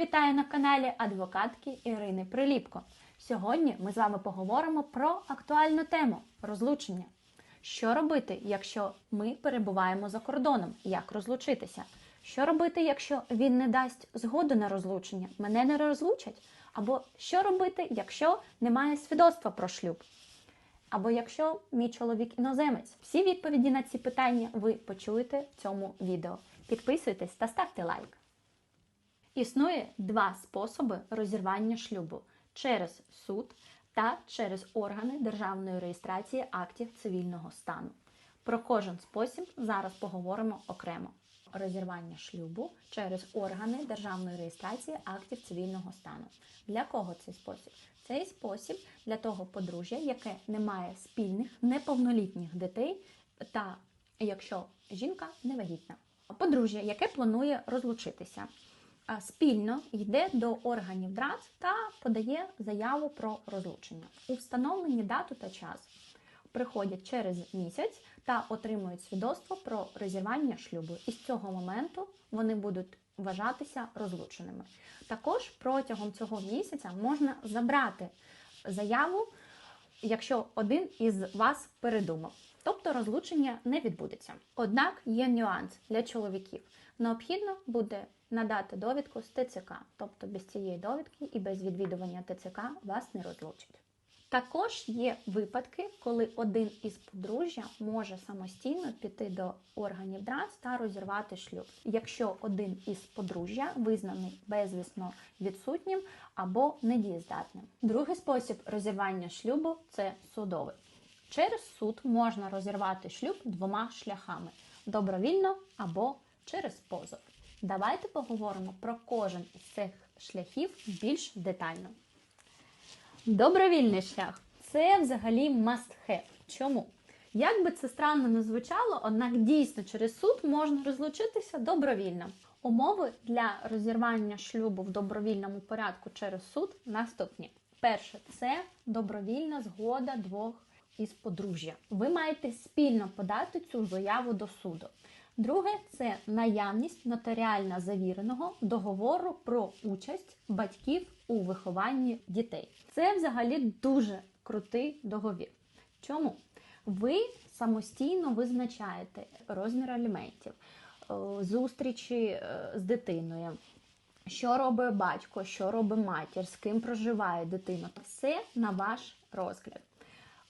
вітаю на каналі адвокатки Ірини Приліпко. Сьогодні ми з вами поговоримо про актуальну тему розлучення. Що робити, якщо ми перебуваємо за кордоном? Як розлучитися? Що робити, якщо він не дасть згоду на розлучення? Мене не розлучать? Або що робити, якщо немає свідоцтва про шлюб? Або якщо мій чоловік іноземець? Всі відповіді на ці питання ви почуєте в цьому відео. Підписуйтесь та ставте лайк. Існує два способи розірвання шлюбу через суд та через органи державної реєстрації актів цивільного стану. Про кожен спосіб зараз поговоримо окремо. Розірвання шлюбу через органи державної реєстрації актів цивільного стану. Для кого цей спосіб? Цей спосіб для того подружжя, яке не має спільних неповнолітніх дітей, та якщо жінка не вагітна. Подружжя, яке планує розлучитися, спільно йде до органів ДРАЦ та подає заяву про розлучення. У встановлені дату та час приходять через місяць та отримують свідоцтво про розірвання шлюбу. І з цього моменту вони будуть вважатися розлученими. Також протягом цього місяця можна забрати заяву, якщо один із вас передумав. Тобто розлучення не відбудеться. Однак є нюанс для чоловіків. Необхідно буде надати довідку з ТЦК, тобто без цієї довідки і без відвідування ТЦК вас не розлучать. Також є випадки, коли один із подружжя може самостійно піти до органів ДРАЦ та розірвати шлюб, якщо один із подружжя визнаний безвісно відсутнім або недієздатним. Другий спосіб розірвання шлюбу це судовий. Через суд можна розірвати шлюб двома шляхами: добровільно або через позов. Давайте поговоримо про кожен із цих шляхів більш детально. Добровільний шлях це взагалі must have. Чому? Як би це странно не звучало, однак дійсно через суд можна розлучитися добровільно. Умови для розірвання шлюбу в добровільному порядку через суд наступні: перше це добровільна згода двох із подружжя. Ви маєте спільно подати цю заяву до суду. Друге це наявність нотаріально завіреного договору про участь батьків у вихованні дітей. Це взагалі дуже крутий договір. Чому? Ви самостійно визначаєте розмір аліментів, е, зустрічі е, з дитиною. Що робить батько, що робить матір, з ким проживає дитина, все на ваш розгляд.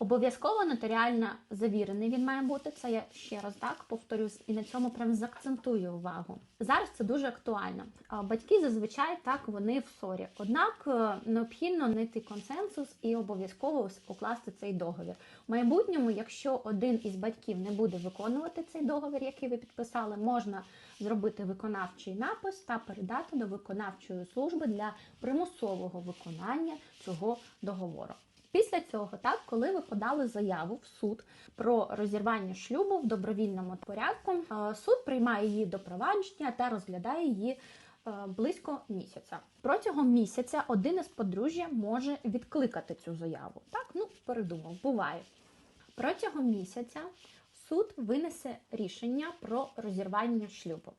Обов'язково нотаріально завірений він має бути. Це я ще раз так повторюсь, і на цьому прям заакцентую увагу. Зараз це дуже актуально. Батьки зазвичай так вони в ссорі. Однак е, необхідно знайти консенсус і обов'язково укласти цей договір. В майбутньому, якщо один із батьків не буде виконувати цей договір, який ви підписали, можна зробити виконавчий напис та передати до виконавчої служби для примусового виконання цього договору. Після цього, так, коли ви подали заяву в суд про розірвання шлюбу в добровільному порядку, е, суд приймає її до провадження та розглядає її е, близько місяця. Протягом місяця один із подружжя може відкликати цю заяву. Так, ну передумав, буває. Протягом місяця суд винесе рішення про розірвання шлюбу.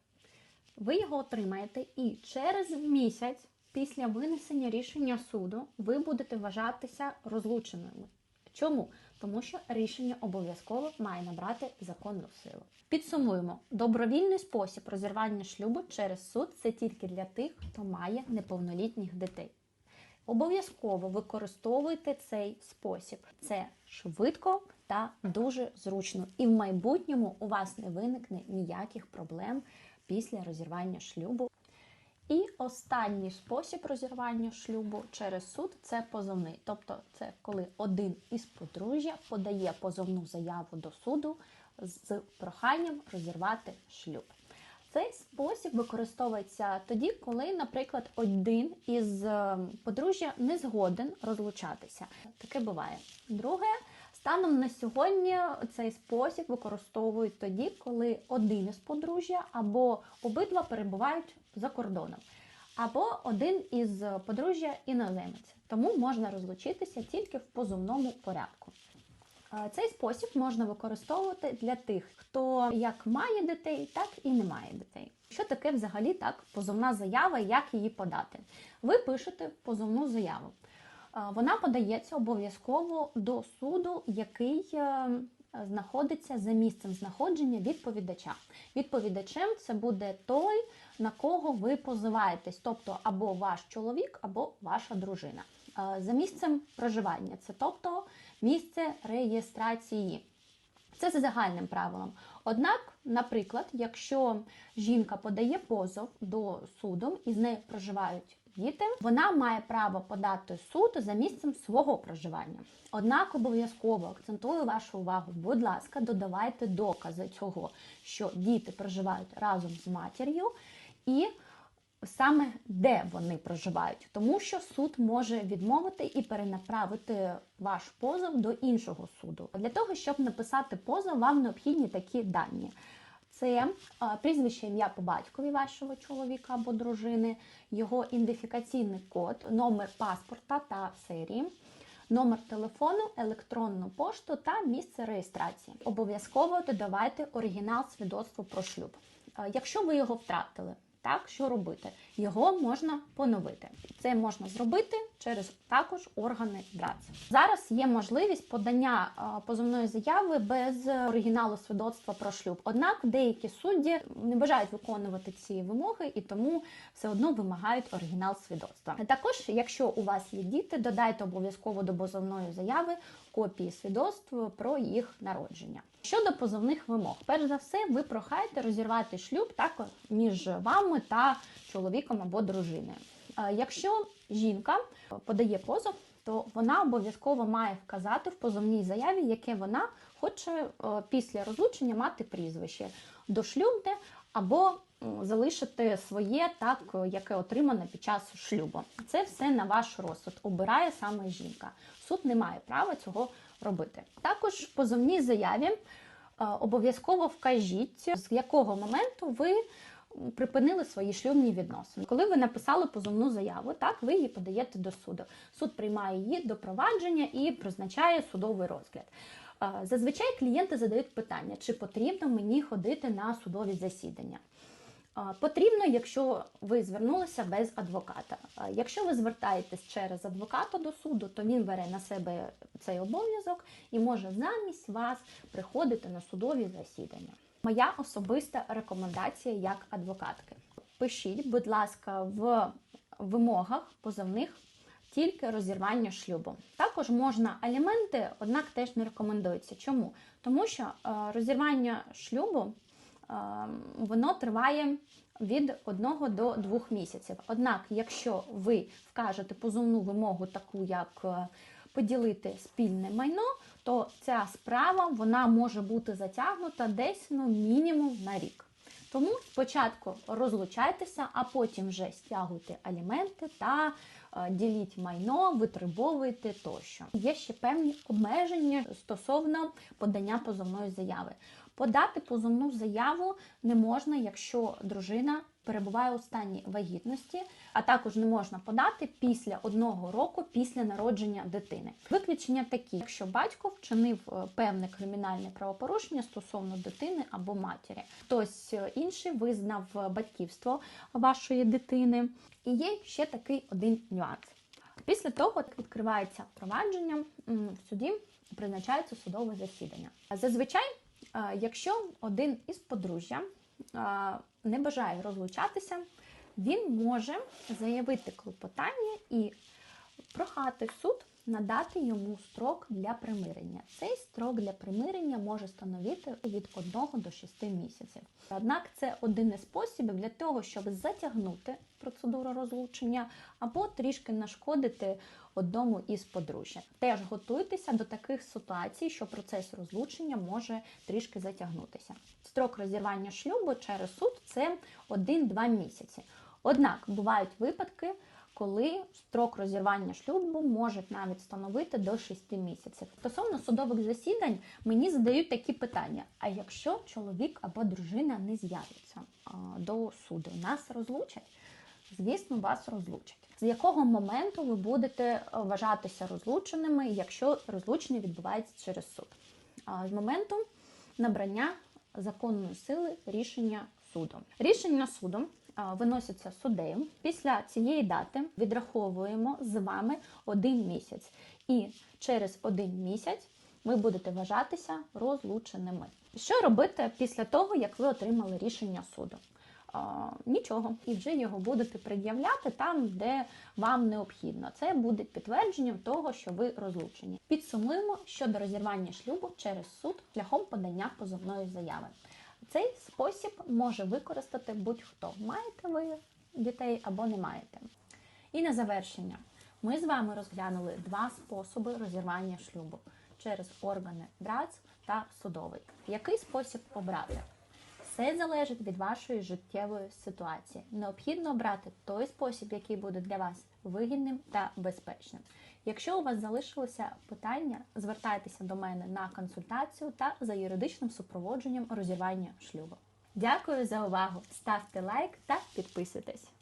Ви його отримаєте і через місяць після винесення рішення суду ви будете вважатися розлученими. Чому? Тому що рішення обов'язково має набрати законну силу. Підсумуємо, добровільний спосіб розірвання шлюбу через суд це тільки для тих, хто має неповнолітніх дітей. Обов'язково використовуйте цей спосіб. Це швидко та дуже зручно. І в майбутньому у вас не виникне ніяких проблем після розірвання шлюбу. І останній спосіб розірвання шлюбу через суд це позовний. Тобто, це коли один із подружжя подає позовну заяву до суду з проханням розірвати шлюб. Цей спосіб використовується тоді, коли, наприклад, один із е, подружжя не згоден розлучатися. Таке буває. Друге, станом на сьогодні цей спосіб використовують тоді, коли один із подружжя або обидва перебувають за кордоном, або один із подружжя іноземець. Тому можна розлучитися тільки в позовному порядку. Е, Цей спосіб можна використовувати для тих, хто як має дітей, так і не має дітей. Що таке взагалі так позовна заява, як її подати? Ви пишете позовну заяву. Е, Вона подається обов'язково до суду, який е, знаходиться за місцем знаходження відповідача. Відповідачем це буде той, на кого ви позиваєтесь, тобто або ваш чоловік, або ваша дружина. Е, За місцем проживання, це тобто місце реєстрації. Це за загальним правилом. Однак, наприклад, якщо жінка подає позов до суду і з нею проживають діти, вона має право подати суд за місцем свого проживання. Однак обов'язково акцентую вашу увагу, будь ласка, додавайте докази цього, що діти проживають разом з матір'ю і саме де вони проживають, тому що суд може відмовити і перенаправити ваш позов до іншого суду. Для того, щоб написати позов, вам необхідні такі дані. Це прізвище ім'я по батькові вашого чоловіка або дружини, його ідентифікаційний код, номер паспорта та серії, номер телефону, електронну пошту та місце реєстрації. Обов'язково додавайте оригінал свідоцтва про шлюб. Якщо ви його втратили, так, що робити? Його можна поновити. Це можна зробити через також органи ДРАЦ. Зараз є можливість подання позовної заяви без оригіналу свідоцтва про шлюб. Однак деякі судді не бажають виконувати ці вимоги і тому все одно вимагають оригінал свідоцтва. Також, якщо у вас є діти, додайте обов'язково до позовної заяви копії свідоцтв про їх народження. Щодо позовних вимог, перш за все, ви прохаєте розірвати шлюб так між вами та чоловіком або дружиною. Е, Якщо жінка подає позов, то вона обов'язково має вказати в позовній заяві, яке вона хоче е, після розлучення мати прізвище дошлюбне або залишити своє, так яке отримане під час шлюбу. Це все на ваш розсуд. Обирає саме жінка. Суд не має права цього робити. Також в позовній заяві е, обов'язково вкажіть, з якого моменту ви припинили свої шлюбні відносини. Коли ви написали позовну заяву, так ви її подаєте до суду. Суд приймає її до провадження і призначає судовий розгляд. Зазвичай клієнти задають питання, чи потрібно мені ходити на судові засідання. Потрібно, якщо ви звернулися без адвоката. Якщо ви звертаєтесь через адвоката до суду, то він бере на себе цей обов'язок і може замість вас приходити на судові засідання. Моя особиста рекомендація як адвокатки. Пишіть, будь ласка, в вимогах позовних тільки розірвання шлюбу. Також можна аліменти, однак теж не рекомендується. Чому? Тому що е, розірвання шлюбу е, воно триває від 1 до 2 місяців. Однак, якщо ви вкажете позовну вимогу, таку як е, поділити спільне майно, то ця справа вона може бути затягнута десь ну, мінімум на рік. Тому спочатку розлучайтеся, а потім вже стягуйте аліменти та е, діліть майно, витребовуйте тощо. Є ще певні обмеження стосовно подання позовної заяви. Подати позовну заяву не можна, якщо дружина перебуває у стані вагітності, а також не можна подати після одного року після народження дитини. Виключення такі, якщо батько вчинив е, певне кримінальне правопорушення стосовно дитини або матері, хтось е, інший визнав е, батьківство вашої дитини. І є ще такий один нюанс. Після того, як відкривається провадження в суді, призначається судове засідання. Зазвичай, якщо один із подружжя не бажає розлучатися, він може заявити клопотання і прохати суд надати йому строк для примирення. Цей строк для примирення може становити від 1 до 6 місяців. Однак це один із способів для того, щоб затягнути процедуру розлучення або трішки нашкодити одному із подружжя. Теж готуйтеся до таких ситуацій, що процес розлучення може трішки затягнутися. Строк розірвання шлюбу через суд це 1-2 місяці. Однак бувають випадки, коли строк розірвання шлюбу може навіть становити до 6 місяців. Стосовно судових засідань мені задають такі питання: а якщо чоловік або дружина не з'явиться до суду, нас розлучать? Звісно, вас розлучать. З якого моменту ви будете е, вважатися розлученими, якщо розлучення відбувається через суд? З моменту набрання законної сили рішення суду. Рішення суду а, виносяться суддею. Після цієї дати відраховуємо з вами один місяць, і через один місяць ви будете вважатися розлученими. Що робити після того, як ви отримали рішення суду? Нічого, і вже його будете пред'являти там, де вам необхідно. Це буде підтвердженням того, що ви розлучені. Підсумуємо щодо розірвання шлюбу через суд шляхом подання позовної заяви. Цей спосіб може використати будь-хто. Маєте ви дітей або не маєте. І на завершення, ми з вами розглянули два способи розірвання шлюбу через органи ДРАЦ та судовий. Який спосіб обрати? Все залежить від вашої життєвої ситуації. Необхідно обрати той спосіб, який буде для вас вигідним та безпечним. Якщо у вас залишилося питання, звертайтеся до мене на консультацію та за юридичним супроводженням розірвання шлюбу. Дякую за увагу! Ставте лайк та підписуйтесь.